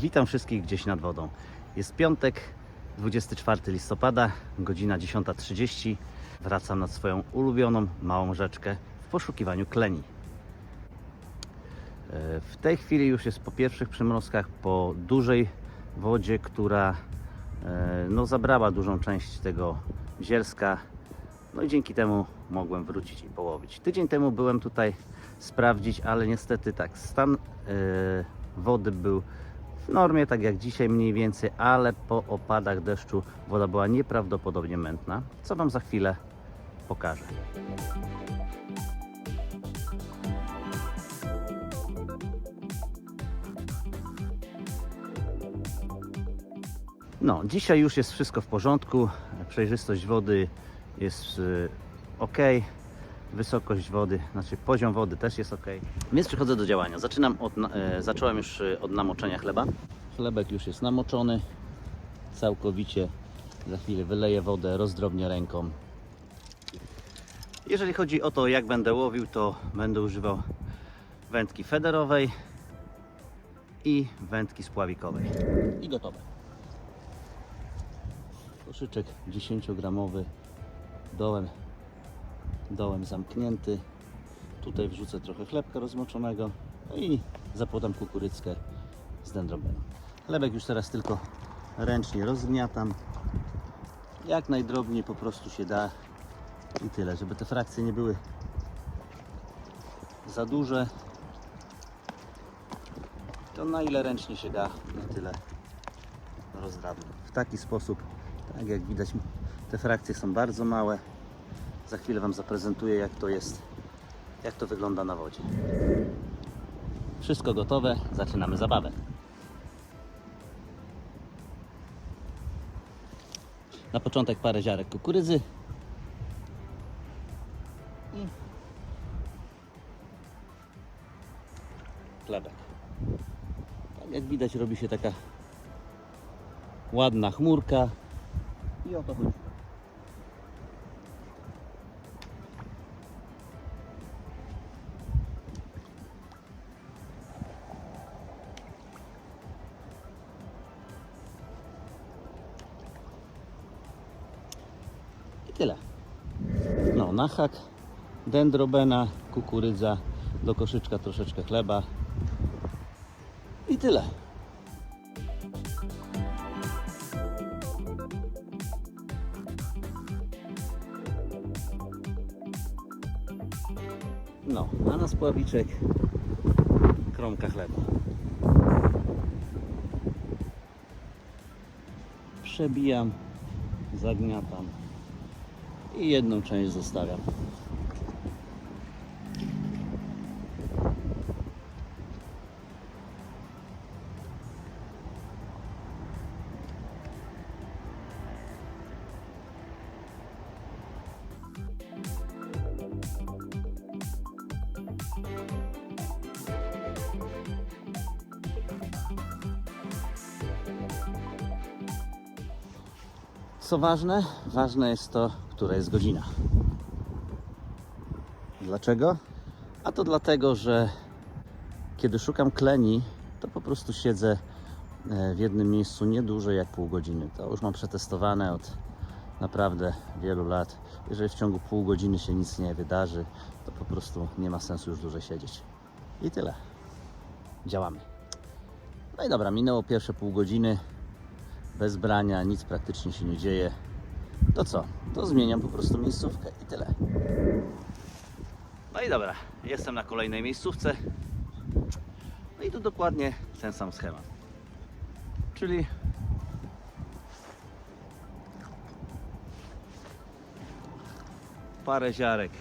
Witam wszystkich gdzieś nad wodą. Jest piątek, 24 listopada, godzina 10.30. Wracam nad swoją ulubioną małą rzeczkę w poszukiwaniu kleni. E, W tej chwili już jest po pierwszych przymrozkach, po dużej wodzie, która e, no, zabrała dużą część tego zielska. No i dzięki temu mogłem wrócić i połowić. Tydzień temu byłem tutaj sprawdzić, ale niestety tak, stan e, wody był normie, tak jak dzisiaj mniej więcej, ale po opadach deszczu woda była nieprawdopodobnie mętna, co Wam za chwilę pokażę. No, dzisiaj już jest wszystko w porządku. Przejrzystość wody jest ok. Wysokość wody, znaczy poziom wody też jest ok. Więc przechodzę do działania. Zaczynam od, e, zacząłem już e, od namoczenia chleba. Chlebek już jest namoczony całkowicie. Za chwilę wyleję wodę, rozdrobnię ręką. Jeżeli chodzi o to, jak będę łowił, to będę używał wędki federowej i wędki spławikowej. I gotowe. Koszyczek 10-gramowy, dołem, dołem zamknięty. Tutaj wrzucę trochę chlebka rozmoczonego i zapodam kukurydzkę z dendrobeną. Chlebek już teraz tylko ręcznie rozgniatam. Jak najdrobniej po prostu się da i tyle, żeby te frakcje nie były za duże. To na ile ręcznie się da, na tyle rozdrabniam. W taki sposób, tak jak widać, te frakcje są bardzo małe. Za chwilę Wam zaprezentuję, jak to jest, jak to wygląda na wodzie. Wszystko gotowe, zaczynamy zabawę. Na początek parę ziarek kukurydzy. I chlebek. Tak jak widać, robi się taka ładna chmurka. I o to chodzi. No, na hak, dendrobena, kukurydza, do koszyczka troszeczkę chleba. I tyle. No, a na spławiczek kromka chleba. Przebijam, zagniatam i jedną część zostawiam. Co ważne? Ważne jest to, która jest godzina. Dlaczego? A to dlatego, że kiedy szukam kleni, to po prostu siedzę e, w jednym miejscu nie dłużej jak pół godziny. To już mam przetestowane od naprawdę wielu lat. Jeżeli w ciągu pół godziny się nic nie wydarzy, to po prostu nie ma sensu już dłużej siedzieć. I tyle. Działamy. No i dobra, minęło pierwsze pół godziny bez brania, nic praktycznie się nie dzieje. To co? To zmieniam po prostu miejscówkę i tyle. No i dobra, jestem na kolejnej miejscówce. No i tu dokładnie ten sam schemat. Czyli parę ziarek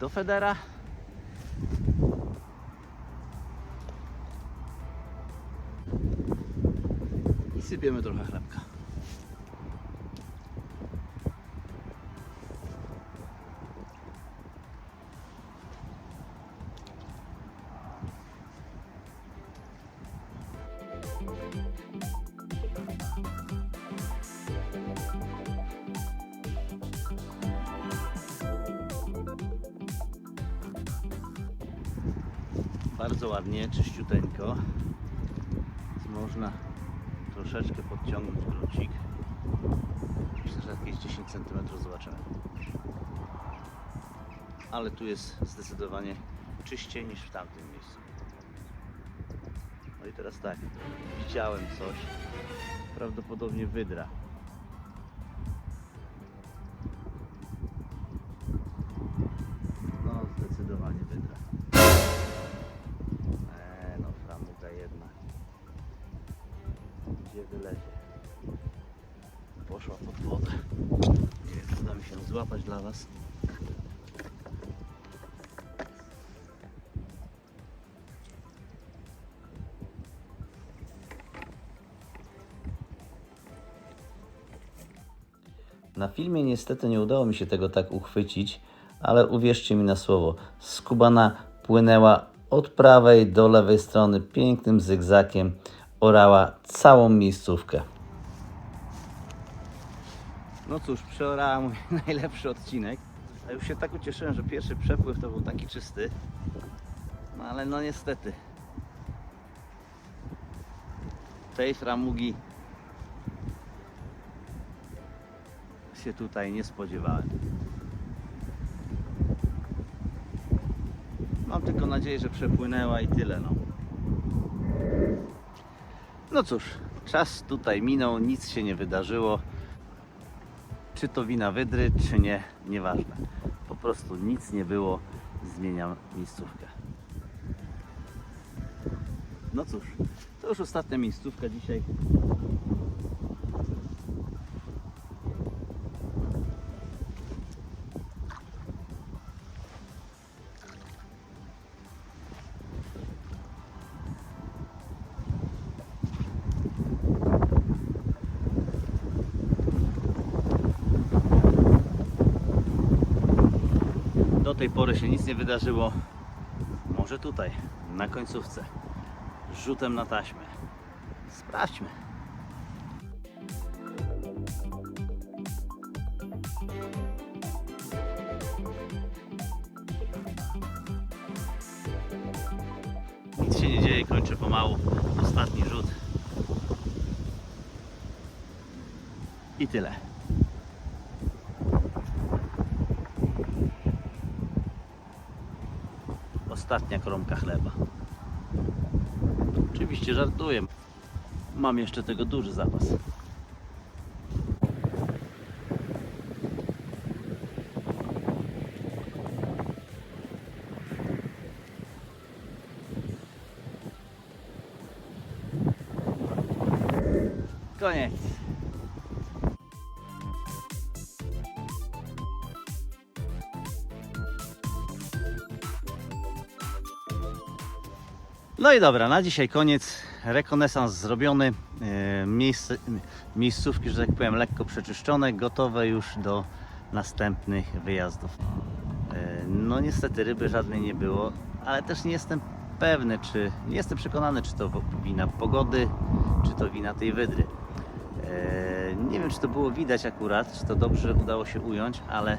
do federa. I sypiemy trochę chlebka. Bardzo ładnie, czyściuteńko. można troszeczkę podciągnąć grucik. Myślę, że jakieś 10 cm zobaczymy. Ale tu jest zdecydowanie czyściej niż w tamtym miejscu. No i teraz tak, widziałem coś, prawdopodobnie wydra. Złapać dla Was. Na filmie niestety nie udało mi się tego tak uchwycić, ale uwierzcie mi na słowo, skubana płynęła od prawej do lewej strony pięknym zygzakiem, orała całą miejscówkę. No cóż, przeorała mój najlepszy odcinek. A już się tak ucieszyłem, że pierwszy przepływ to był taki czysty. No ale no niestety. Tej framugi się tutaj nie spodziewałem. Mam tylko nadzieję, że przepłynęła i tyle no. No cóż, czas tutaj minął, nic się nie wydarzyło. Czy to wina wydry, czy nie, nieważne. Po prostu nic nie było, zmieniam miejscówkę. No cóż, to już ostatnia miejscówka dzisiaj. Tej pory się nic nie wydarzyło. Może tutaj, na końcówce, rzutem na taśmę. Sprawdźmy. Nic się nie dzieje, kończę pomału. Ostatni rzut. I tyle. Ostatnia kromka chleba. Oczywiście żartuję. Mam jeszcze tego duży zapas. Koniec. No i dobra, na dzisiaj koniec. Rekonesans zrobiony. E, Miejsce, miejscówki, że tak powiem, lekko przeczyszczone, gotowe już do następnych wyjazdów. E, No niestety ryby żadnej nie było, ale też nie jestem pewny, czy nie jestem przekonany, czy to wina pogody, czy to wina tej wydry. E, Nie wiem, czy to było widać akurat, czy to dobrze udało się ująć, ale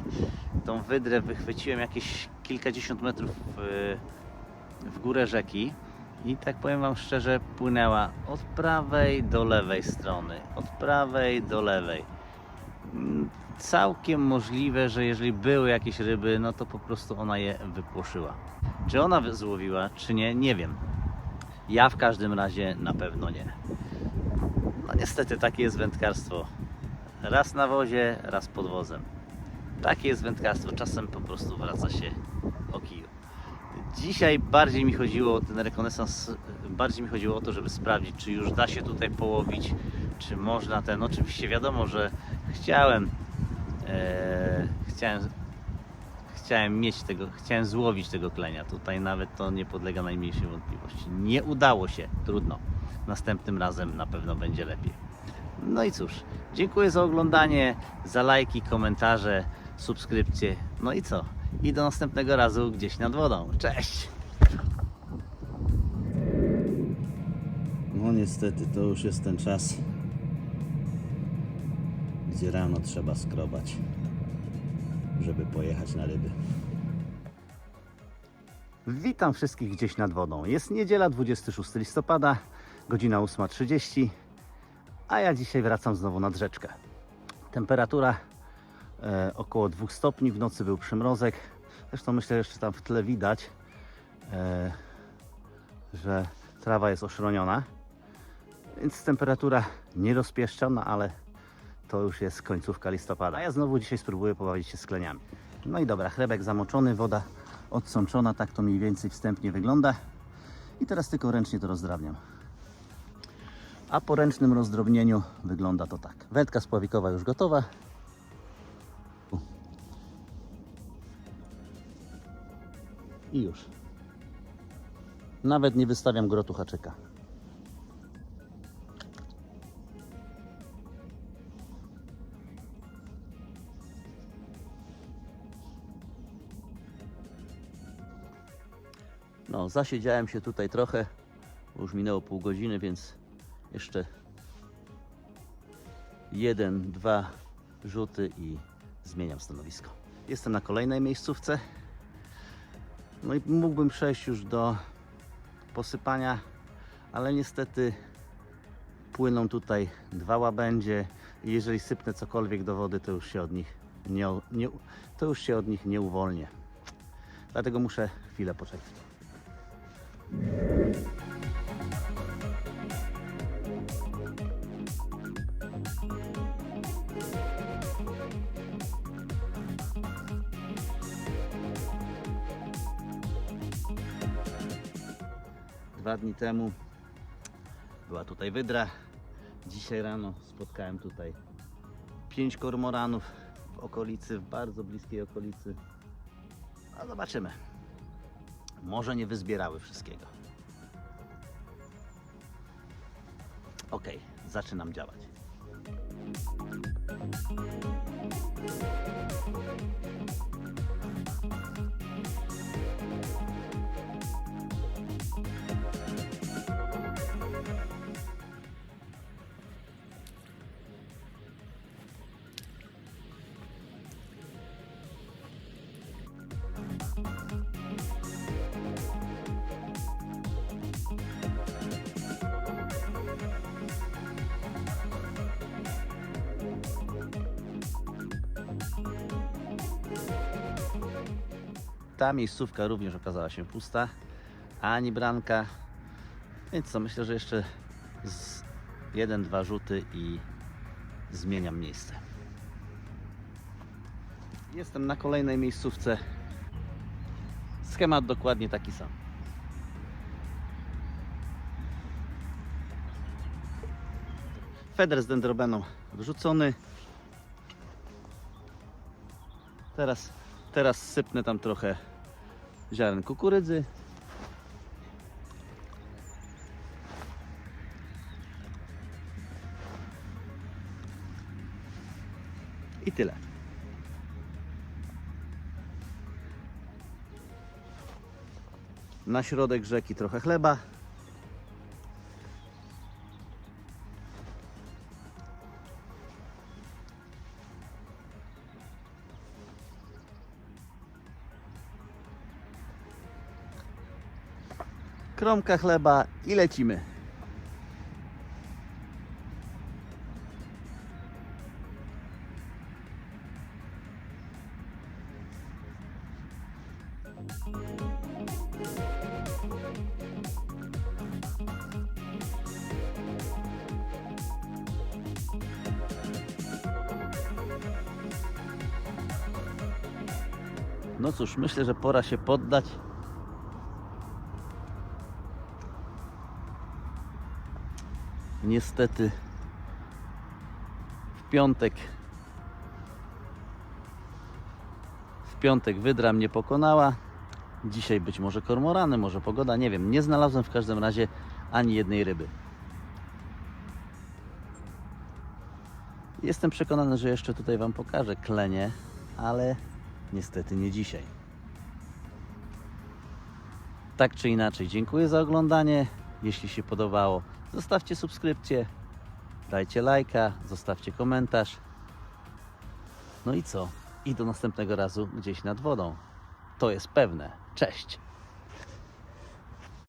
tą wydrę wychwyciłem jakieś kilkadziesiąt metrów e, w górę rzeki i tak powiem Wam szczerze, płynęła od prawej do lewej strony, od prawej do lewej. Mm, Całkiem możliwe, że jeżeli były jakieś ryby, no to po prostu ona je wypłoszyła. Czy ona złowiła, czy nie, nie wiem. Ja w każdym razie na pewno nie. No niestety takie jest wędkarstwo. Raz na wozie, raz pod wozem. Takie jest wędkarstwo. Czasem po prostu wraca się o kiju. Dzisiaj bardziej mi chodziło o ten rekonesans, bardziej mi chodziło o to, żeby sprawdzić, czy już da się tutaj połowić, czy można ten. Oczywiście wiadomo, że chciałem, e, chciałem, chciałem mieć tego, chciałem złowić tego klenia. Tutaj nawet to nie podlega najmniejszej wątpliwości. Nie udało się, trudno. Następnym razem na pewno będzie lepiej. No i cóż, dziękuję za oglądanie, za lajki, komentarze, subskrypcje. No i co? I do następnego razu gdzieś nad wodą. Cześć! No niestety to już jest ten czas, gdzie rano trzeba skrobać, żeby pojechać na ryby. Witam wszystkich gdzieś nad wodą. Jest niedziela 26 listopada. Godzina 8.30, a ja dzisiaj wracam znowu nad rzeczkę. Temperatura e, około 2 stopni, w nocy był przymrozek. Zresztą myślę, że jeszcze tam w tle widać, e, że trawa jest oszroniona. Więc temperatura nie rozpieszczona, ale to już jest końcówka listopada. Ja znowu dzisiaj spróbuję pobawić się z kleniami. No i dobra, chlebek zamoczony, woda odsączona, tak to mniej więcej wstępnie wygląda. I teraz tylko ręcznie to rozdrabniam. A po ręcznym rozdrobnieniu wygląda to tak. Wędka spławikowa już gotowa. I już. Nawet nie wystawiam grotu haczyka. No, zasiedziałem się tutaj trochę. Już minęło pół godziny, więc jeszcze jeden, dwa rzuty i zmieniam stanowisko. Jestem na kolejnej miejscówce. No i mógłbym przejść już do posypania, ale niestety płyną tutaj dwa łabędzie i jeżeli sypnę cokolwiek do wody, to już się od nich nie, nie, to już się od nich nie uwolnię. Dlatego muszę chwilę poczekać. Dwa dni temu była tutaj wydra. Dzisiaj rano spotkałem tutaj pięć kormoranów w okolicy, w bardzo bliskiej okolicy. A zobaczymy. Może nie wyzbierały wszystkiego. Ok, zaczynam działać. Ta miejscówka również okazała się pusta, ani branka. Więc co, myślę, że jeszcze z jeden, dwa rzuty i zmieniam miejsce. Jestem na kolejnej miejscówce. Schemat dokładnie taki sam. Feder z dendrobeną wrzucony. Teraz, teraz sypnę tam trochę ziaren kukurydzy. I tyle. Na środek rzeki trochę chleba. Kromka chleba i lecimy. No cóż, myślę, że pora się poddać. Niestety w piątek w piątek wydra mnie pokonała. Dzisiaj być może kormorany, może pogoda, nie wiem. Nie znalazłem w każdym razie ani jednej ryby. Jestem przekonany, że jeszcze tutaj Wam pokażę klenie, ale niestety nie dzisiaj. Tak czy inaczej, dziękuję za oglądanie. Jeśli się podobało, zostawcie subskrypcję, dajcie lajka, zostawcie komentarz. No i co? I do następnego razu gdzieś nad wodą. To jest pewne. Cześć!